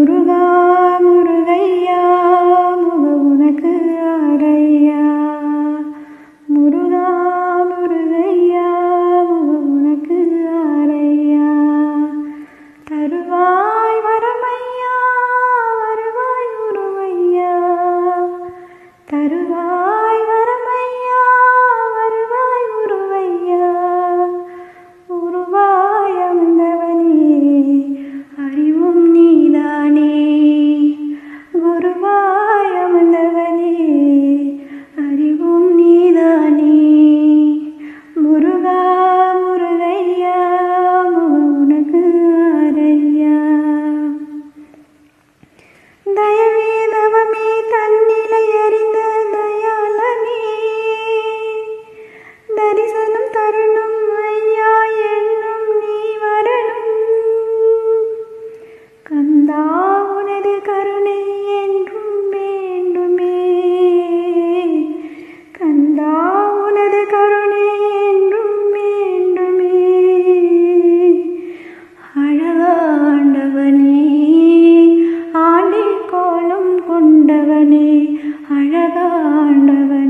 முருகா தரிசனம் தரணும் ஐயா என்னும் நீ வரணும். கந்தா உனது கருணை என்றும் வேண்டுமே. கந்தா உனது கருணை என்றும் வேண்டுமே. அழகாண்டவனே ஆண்டில் கோலம் கொண்டவனே அழகாண்டவன்.